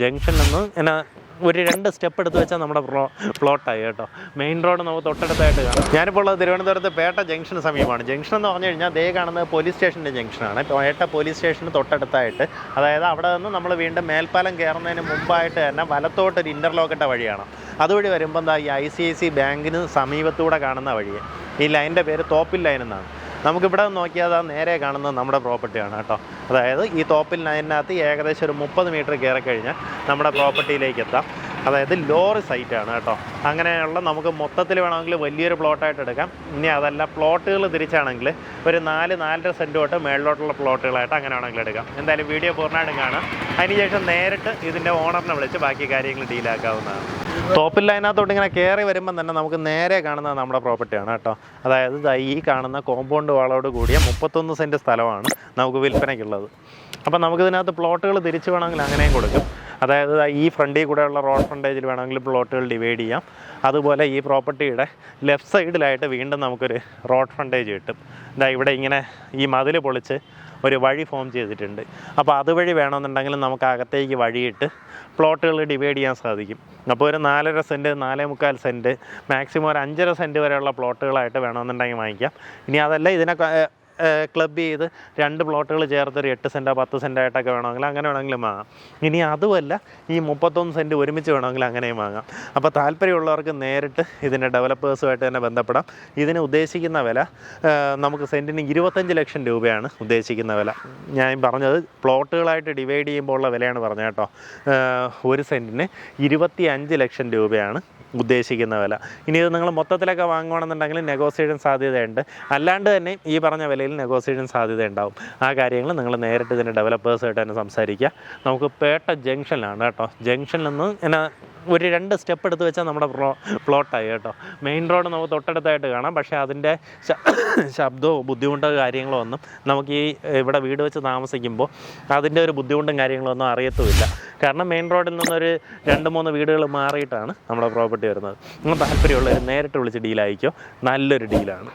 ജംഗ്ഷനിൽ നിന്ന് എന്നാ ഒരു രണ്ട് സ്റ്റെപ്പ് എടുത്ത് വെച്ചാൽ നമ്മുടെ പ്ലോ പ്ലോട്ടായി കേട്ടോ. മെയിൻ റോഡ് നമുക്ക് തൊട്ടടുത്തായിട്ട് കാണാം. ഞാനിപ്പോൾ ഉള്ളത് തിരുവനന്തപുരത്ത് പേട്ട ജംഗ്ഷന് സമീപമാണ്. ജംഗ്ഷൻ എന്ന് പറഞ്ഞു കഴിഞ്ഞാൽ ദേ കാണുന്നത് പോലീസ് സ്റ്റേഷന്റെ ജംഗ്ഷനാണ്. പേട്ട പോലീസ് സ്റ്റേഷന് തൊട്ടടുത്തായിട്ട്. അതായത് അവിടെ നിന്ന് നമ്മൾ വീണ്ടും മേൽപ്പാലം കയറുന്നതിന് മുമ്പായിട്ട് തന്നെ വലത്തോട്ട് ഒരു ഇന്റർലോക്കിട്ട വഴിയാണ്. അതുവഴി വരുമ്പോൾ എന്താ ഈ ഐ സി ഐ സി ബാങ്കിന് സമീപത്തൂടെ കാണുന്ന വഴി. ഈ ലൈനിന്റെ പേര് തോപ്പിൽ ലൈൻ എന്നാണ്. നമുക്കിവിടെ നോക്കിയാൽ നേരെ കാണുന്നത് നമ്മുടെ പ്രോപ്പർട്ടിയാണ് കേട്ടോ. അതായത് ഈ തോപ്പിൽ അതിനകത്ത് ഏകദേശം ഒരു മുപ്പത് മീറ്റർ കയറി കഴിഞ്ഞാൽ നമ്മുടെ പ്രോപ്പർട്ടിയിലേക്ക് എത്താം അതായത് ലോറി സൈറ്റാണ് കേട്ടോ. അങ്ങനെയുള്ള നമുക്ക് മൊത്തത്തിൽ വേണമെങ്കിൽ വലിയൊരു പ്ലോട്ടായിട്ട് എടുക്കാം. ഇനി അതല്ല പ്ലോട്ടുകൾ തിരിച്ചാണെങ്കിൽ ഒരു നാല് നാലര സെന്റ് തൊട്ട് മേളിലോട്ടുള്ള പ്ലോട്ടുകളായിട്ട് അങ്ങനെ വേണമെങ്കിൽ എടുക്കാം. എന്തായാലും വീഡിയോ പൂർണമായിട്ടും കാണാം. അതിനുശേഷം നേരിട്ട് ഇതിന്റെ ഓണറിനെ വിളിച്ച് ബാക്കി കാര്യങ്ങൾ ഡീലാക്കാവുന്നതാണ്. തോപ്പിൽ ലൈനകത്തോട്ട് ഇങ്ങനെ കയറി വരുമ്പോൾ തന്നെ നമുക്ക് നേരെ കാണുന്നത് നമ്മുടെ പ്രോപ്പർട്ടിയാണ് കേട്ടോ. അതായത് ഈ കാണുന്ന കോമ്പൗണ്ട് വാളോട് കൂടിയ മുപ്പത്തൊന്ന് സെന്റ് സ്ഥലമാണ് നമുക്ക് വിൽപ്പനയ്ക്കുള്ളത്. അപ്പം നമുക്കിതിനകത്ത് പ്ലോട്ടുകൾ തിരിച്ചു വേണമെങ്കിൽ അങ്ങനെയും കൊടുക്കും. അതായത് ഈ ഫ്രണ്ടിൽ കൂടെയുള്ള റോഡ് ഫ്രണ്ടേജിൽ വേണമെങ്കിൽ പ്ലോട്ടുകൾ ഡിവൈഡ് ചെയ്യാം. അതുപോലെ ഈ പ്രോപ്പർട്ടിയുടെ ലെഫ്റ്റ് സൈഡിലായിട്ട് വീണ്ടും നമുക്കൊരു റോഡ് ഫ്രണ്ടേജ് കിട്ടും. ഇതാ ഇവിടെ ഇങ്ങനെ ഈ മതിൽ പൊളിച്ച് ഒരു വഴി ഫോം ചെയ്തിട്ടുണ്ട്. അപ്പോൾ അതുവഴി വേണമെന്നുണ്ടെങ്കിൽ നമുക്ക് അകത്തേക്ക് വഴിയിട്ട് പ്ലോട്ടുകൾ ഡിവൈഡ് ചെയ്യാൻ സാധിക്കും. അപ്പോൾ ഒരു നാലര സെന്റ് നാലേ മുക്കാൽ സെന്റ് മാക്സിമം ഒരു അഞ്ചര സെന്റ് വരെയുള്ള പ്ലോട്ടുകളായിട്ട് വേണമെന്നുണ്ടെങ്കിൽ വാങ്ങിക്കാം. ഇനി അതല്ല ഇതിനെ ക്ലബ് ചെയ്ത് രണ്ട് പ്ലോട്ടുകൾ ചേർത്ത് ഒരു എട്ട് സെന്റോ പത്ത് സെന്റോ ആയിട്ടൊക്കെ വേണമെങ്കിൽ അങ്ങനെ വേണമെങ്കിലും വാങ്ങാം. ഇനി അതുമല്ല ഈ മുപ്പത്തൊന്ന് സെന്റ് ഒരുമിച്ച് വേണമെങ്കിൽ അങ്ങനെയും വാങ്ങാം. അപ്പോൾ താല്പര്യമുള്ളവർക്ക് നേരിട്ട് ഇതിന്റെ ഡെവലപ്പേഴ്സുമായിട്ട് തന്നെ ബന്ധപ്പെടാം. ഇതിന് ഉദ്ദേശിക്കുന്ന വില നമുക്ക് സെന്റിന് ഇരുപത്തഞ്ച് ലക്ഷം രൂപയാണ് ഉദ്ദേശിക്കുന്ന വില. ഞാൻ പറഞ്ഞത് പ്ലോട്ടുകളായിട്ട് ഡിവൈഡ് ചെയ്യുമ്പോൾ ഉള്ള വിലയാണ് പറഞ്ഞത് കേട്ടോ. ഒരു സെന്റിന് ഇരുപത്തി അഞ്ച് ലക്ഷം രൂപയാണ് ഉദ്ദേശിക്കുന്ന വില. ഇനി ഇത് നിങ്ങൾ മൊത്തത്തിലൊക്കെ വാങ്ങുകയാണെന്നുണ്ടെങ്കിൽ നെഗോസിയേഷൻ സാധ്യതയുണ്ട്. അല്ലാണ്ട് തന്നെ ഈ പറഞ്ഞ വിലയിൽ നെഗോസിയേഷൻ സാധ്യത ഉണ്ടാവും ആ കാര്യങ്ങൾ നിങ്ങൾ നേരിട്ട് ഇതിന്റെ ഡെവലപ്പേഴ്സായിട്ട് തന്നെ സംസാരിക്കുക. നമുക്ക് പേട്ട ജംഗ്ഷനിലാണ് കേട്ടോ. ജംഗ്ഷനിൽ നിന്ന് എന്നാ ഒരു രണ്ട് സ്റ്റെപ്പ് എടുത്ത് വെച്ചാൽ നമ്മുടെ പ്ലോ പ്ലോട്ടായി കേട്ടോ. മെയിൻ റോഡ് നമുക്ക് തൊട്ടടുത്തായിട്ട് കാണാം. പക്ഷേ അതിന്റെ ശബ്ദവും ബുദ്ധിമുട്ടോ കാര്യങ്ങളോ ഒന്നും നമുക്ക് ഈ ഇവിടെ വീട് വെച്ച് താമസിക്കുമ്പോൾ അതിന്റെ ഒരു ബുദ്ധിമുട്ടും കാര്യങ്ങളോ ഒന്നും അറിയത്തുമില്ല. കാരണം മെയിൻ റോഡിൽ നിന്നൊരു രണ്ട് മൂന്ന് വീടുകൾ മാറിയിട്ടാണ് നമ്മുടെ പ്രോപ്പർട്ടി വരുന്നത്. നിങ്ങൾ താല്പര്യമുള്ളവർ നേരിട്ട് വിളിച്ച് ഡീലായിക്കോ നല്ലൊരു ഡീലാണ്.